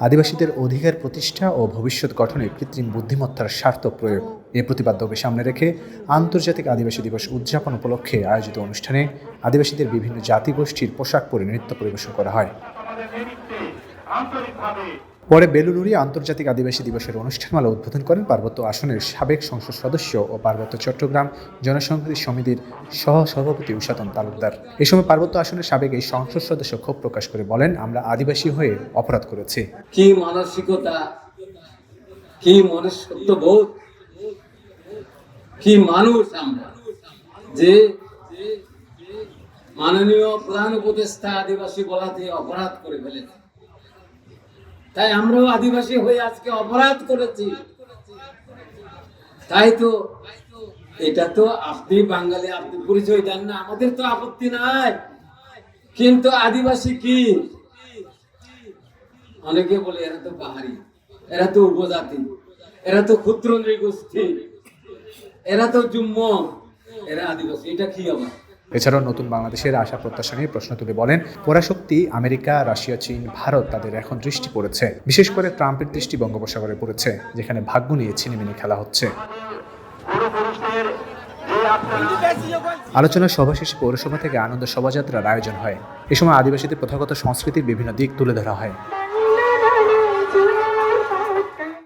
আদিবাসীদের অধিকার প্রতিষ্ঠা ও ভবিষ্যৎ গঠনে কৃত্রিম বুদ্ধিমত্তার স্বার্থ প্রয়োগ। এ প্রতিপাদ্যকে সামনে রেখে আন্তর্জাতিক আদিবাসী দিবস উদযাপন উপলক্ষে আয়োজিত অনুষ্ঠানে আদিবাসীদের বিভিন্ন জাতিগোষ্ঠীর পোশাক পরে নৃত্য পরিবেশন করা হয়। পরে বেলুনুরি আন্তর্জাতিক আদিবাসী দিবসের অনুষ্ঠানমালা উদ্বোধন করেন পার্বত্য আসনের সাবেক সংসদ সদস্য ও পার্বত্য চট্টগ্রাম জনসংহতি সমিতির সহ সভাপতি উষাতন তালুকদার। এ সময় পার্বত্য আসনের সাবেক এই সংসদ সদস্য ক্ষোভ প্রকাশ করে বলেন, আমরা আদিবাসী হয়ে অপরাধ করেছি। কি মানসিকতা, কি মনুষ্যত্ববোধ কি মানুষ আমরা যে মাননীয় প্রধান উপদেষ্টা আদিবাসী বলাতে অপরাধ করে ফেলেছে। তাই আমরাও আদিবাসী হয়ে আজকে অপরাধ করেছি। তাই তো, এটা তো আপনি বাঙালি, আপনি পরিচয় দেন না, আমাদের তো আপত্তি নাই। কিন্তু আদিবাসী কি? অনেকে বলে, এরা তো পাহাড়ি, এরা তো উপজাতি, এরা তো ক্ষুদ্র নৃগোষ্ঠী, এরা তো জুম্ম, এরা আদিবাসী, এটা কি আবার? এছাড়াও নতুন বাংলাদেশের আশা প্রত্যাশা নিয়ে প্রশ্ন তুলে বলেন, পরাশক্তি, আমেরিকা, রাশিয়া, চীন, ভারত তাদের এখন দৃষ্টি পড়েছে। বিশেষ করে ট্রাম্পের দৃষ্টি বঙ্গোপসাগরে পড়েছে, যেখানে ভাগ্য নিয়ে ছিনিমিনি খেলা হচ্ছে। আলোচনা সভা শেষে পৌরসভা থেকে আনন্দ শোভাযাত্রার আয়োজন হয়। এ সময় আদিবাসীদের প্রথাগত সংস্কৃতির বিভিন্ন দিক তুলে ধরা হয়।